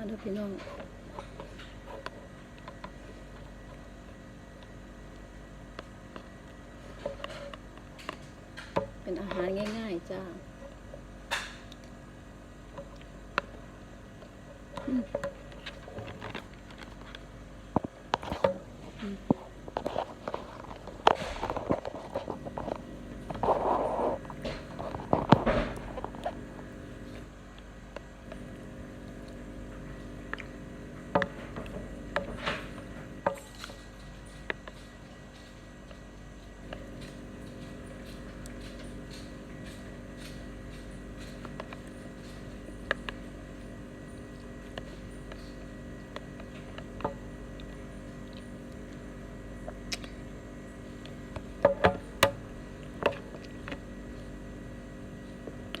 มาเด้อพี่น้องเป็นอาหารง่าย ๆ จ้าอืม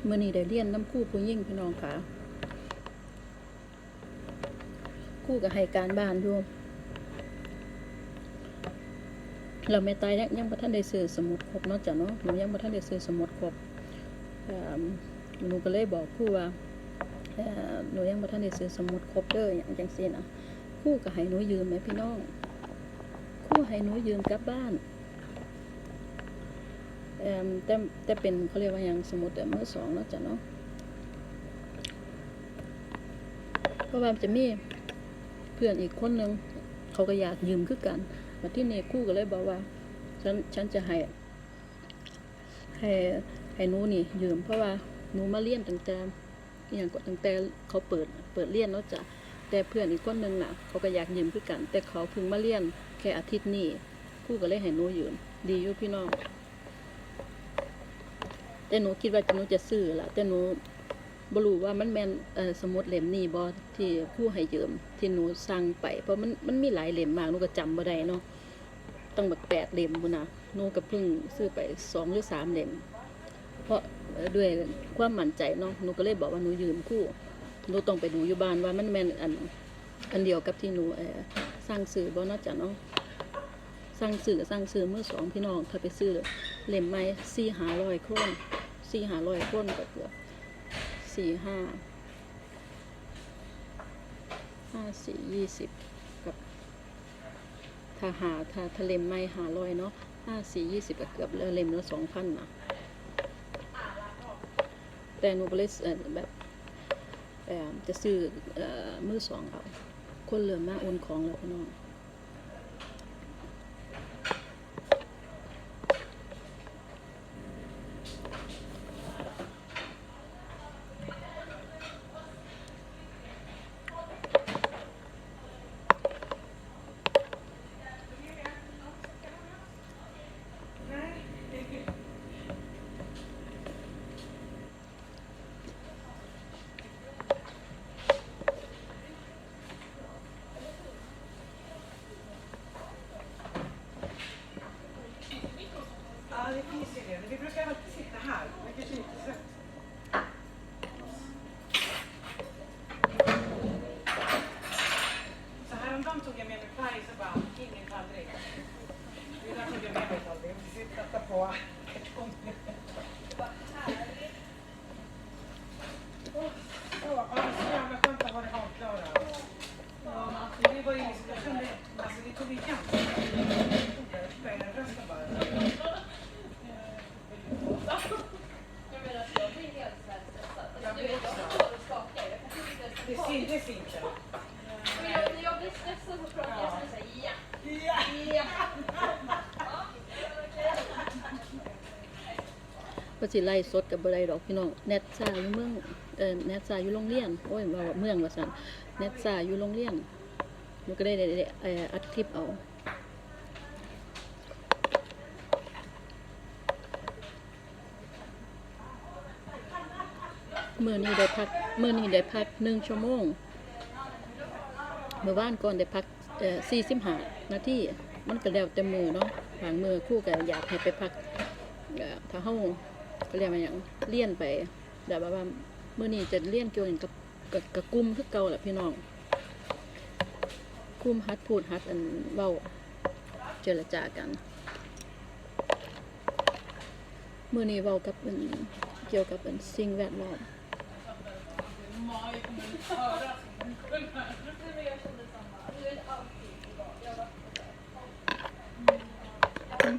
มื่อนี้ได้เรียนน้ำคู่ผู้ยิ่งพี่น้องค่ะ คู่กับให้การบ้านอยู่เราไม่ตายยังยังบ่ท่านได้ซื้อสมุดครบเนาะจ้ะเนาะหนูยังบ่ท่านได้ซื้อสมุดครบเอิ่มหนูก็เลยบอกคู่ว่าหนูยังบ่ท่านได้ซื้อสมุดครบเด้ออย่างจังซี่นะคู่ก็ให้หนูยืมแหมพี่น้องคู่ให้หนูยืมกลับบ้าน แต่แต่เป็นเขาเรียกว่าย่างสมุดแต่มือสองเนาะจ้ะเนาะเพราะว่าจะมีเพื่อนอีกคนนึงเขาก็อยากยืมคือกันมาที่นี่คู่ก็เลยบอกว่า ฉันฉันจะให้ให้ให้หนูนี่ยืมเพราะว่าหนูมาเรียนตั้งแต่อย่างก็ตั้งแต่เขาเปิดเปิดเรียนแล้วจ้ะแต่เพื่อนอีกคนนึงน่ะ เขาก็อยากยืมคือกัน แต่เขาเพิ่งมาเรียนแค่อาทิตย์นี้คู่ก็เลยให้หนูยืมดีอยู่พี่น้อง แต่หนูคิดว่าหนูจะซื้อละแต่หนูบรู้ว่ามันแมนสมุดเล่มนี้บ่ที่ผู้ให้ยืมที่หนูสั่งไป เพราะมันมันมีหลายเล่มมากหนูก็จำบ่ได้เนาะตั้งแบบแปดเล่มพุ่นะหนูก็เพิ่งซื้อไปสองหรือสามเล่มเพราะด้วยความมั่นใจเนาะหนูก็เลยบอกว่าหนูยืมคู่หนูต้องไปดูอยู่บ้านว่ามันแมนอันอันเดียวกับที่หนูเอ่อสั่งซื้อบ่เนาะจ้ะเนาะสั่งซื้อสั่งซื้อเมื่อสองพี่น้องถ้าไปซื้อเล่มไม้สี่หาร้อยโครน สี่หาร้อยโคนก็เกือบสี่ห้าห้าสี่ยี่สิบกับถ้าหาถ้าถ้าเล่มไม้หาร้อยเนาะห้าสี่ยี่สิบก็เกือบแล้วเล่มละสองพันนะแต่หนูก็เลยเออแบบจะซื้ออมือสองเอาคนเหลือมาโอนของแล้วพี่น้อง Men jag, när jag blir stressad så pratar jag som säger ja, Ja. ja. ก็สิไล่สดกับบ่ได้ดอกพี่น้องแนทซ่าอยู่เมืองเอ่อแนทซ่าอยู่โรงเรียนโอ้ยว่าเมืองว่าซั่นแนทซ่าอยู่โรงเรียนหนูก็ได้ได้ได้เอออัดคลิปเอาเมื้อนี้ได้พักเมื้อนี้ได้พักหนึ่งชั่วโมง เมื่อวานก่อนได้พักเอ่อ45นาที มันก็แล้วแต่มือเนาะบางมือคู่ก็อยากให้ไปพักเอ่อถ้าเฮาเขาเรียกว่าหยังเลี่ยนไปแบบว่าเมื้อนี้จะเลี่ยนเกี่ยวกับกับกับกลุ่มคือเก่าแหละพี่น้องกลุ่มฮัดพูดฮัดอันเว้าเจรจากันเมื้อนี้เว้ากับอันเกี่ยวกับอันสิ่งแวดล้อม บา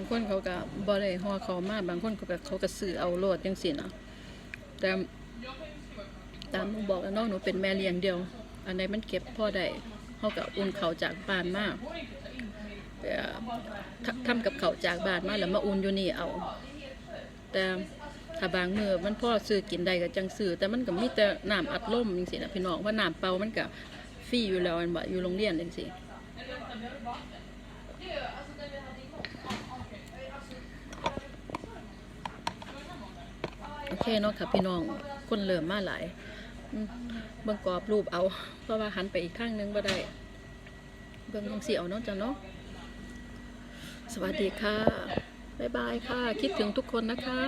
งคนเขาก็บ่ได้ห่อเขามากบางคนก็แบบเขาก็ซื้อเอาโลดจังซี่นะแต่ตามหนูบอกแล้วเนาะหนูเป็นแม่เลี้ยงเดียว อันใดมันเก็บพ่อได้เฮาก็อุ่นเขาจากบ้านมาแต่ททำกับเขาจากบ้านมาแล้วมาอุ่นอยู่นี่เอา แต่ ถ้าบางมือมันพ่อซื้อกินได้ก็จังซื้อแต่มันก็มีแต่น้ำอัดลมจังซี่นะพี่น้องว่าน้ำเปล่ามันก็ฟรีอยู่แล้วอันบ่อยู่โรงเรียนจังซี่ Det är alltså när vi hade igång. Alltså, โอเคเนาะค่ะพี่น้องคนเริ่มมาหลายเบิ่งกรอบรูปเอา เพราะว่าหันไปอีกข้างหนึงบ่ได้เบิ่งยังสิเอาเนาะจ้ะเนาะสวัสดีค่ะ บ๊ายบายค่ะ คิดถึงทุกคนนะคะ